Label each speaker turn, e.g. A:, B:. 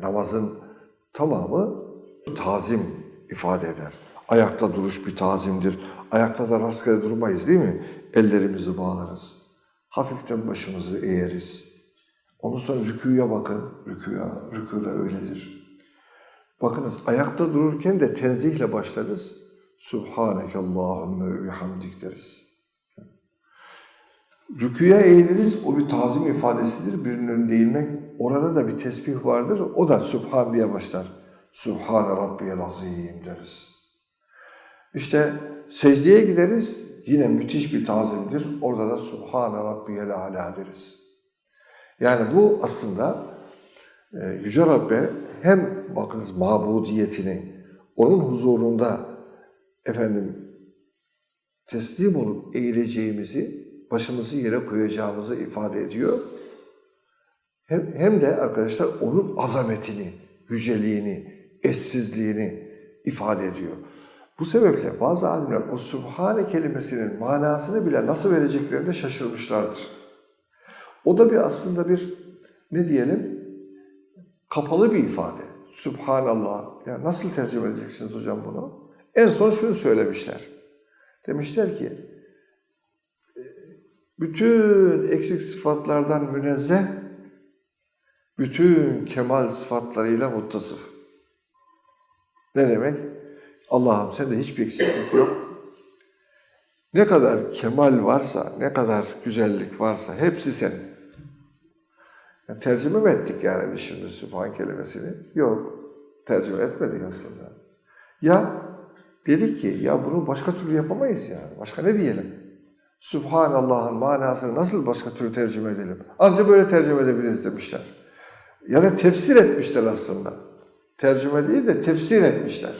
A: Namazın tamamı tazim ifade eder. Ayakta duruş bir tazimdir. Ayakta da rastgele durmayız değil mi? Ellerimizi bağlarız. Hafiften başımızı eğeriz. Ondan sonra rüküye bakın. Rüküya, rükû da öyledir. Bakınız ayakta dururken de tencihle başlarız. Subhaneke Allahümme ve bihamdik deriz. Rüküye eğiliriz, o bir tazim ifadesidir. Birinin önünde eğilmek. Orada da bir tesbih vardır. O da Subhan diye başlar. Subhane Rabbiyel Azim deriz. İşte secdeye gideriz. Yine müthiş bir tazimdir. Orada da Subhane Rabbiyel Ala deriz. Yani bu aslında e, Yüce Rabbe hem bakınız mabudiyetini, onun huzurunda efendim teslim olup eğileceğimizi, başımızı yere koyacağımızı ifade ediyor. Hem, hem de arkadaşlar onun azametini, yüceliğini, eşsizliğini ifade ediyor. Bu sebeple bazı alimler o Sübhane kelimesinin manasını bile nasıl vereceklerinde şaşırmışlardır. O da bir aslında bir ne diyelim kapalı bir ifade. Sübhanallah. Ya nasıl tercüme edeceksiniz hocam bunu? En son şunu söylemişler. Demişler ki bütün eksik sıfatlardan münezzeh, bütün kemal sıfatlarıyla muttasıf. Ne demek? Allah'ım sende hiçbir eksiklik yok. Ne kadar kemal varsa, ne kadar güzellik varsa hepsi senin. Ya tercüme mi ettik yani biz şimdi Sübhan kelimesini? Yok. Tercüme etmedik aslında. Ya dedik ki ya bunu başka türlü yapamayız yani. Başka ne diyelim? Subhanallah'ın manasını nasıl başka türlü tercüme edelim? Ancak böyle tercüme edebiliriz demişler. Ya da tefsir etmişler aslında. Tercüme değil de tefsir etmişler.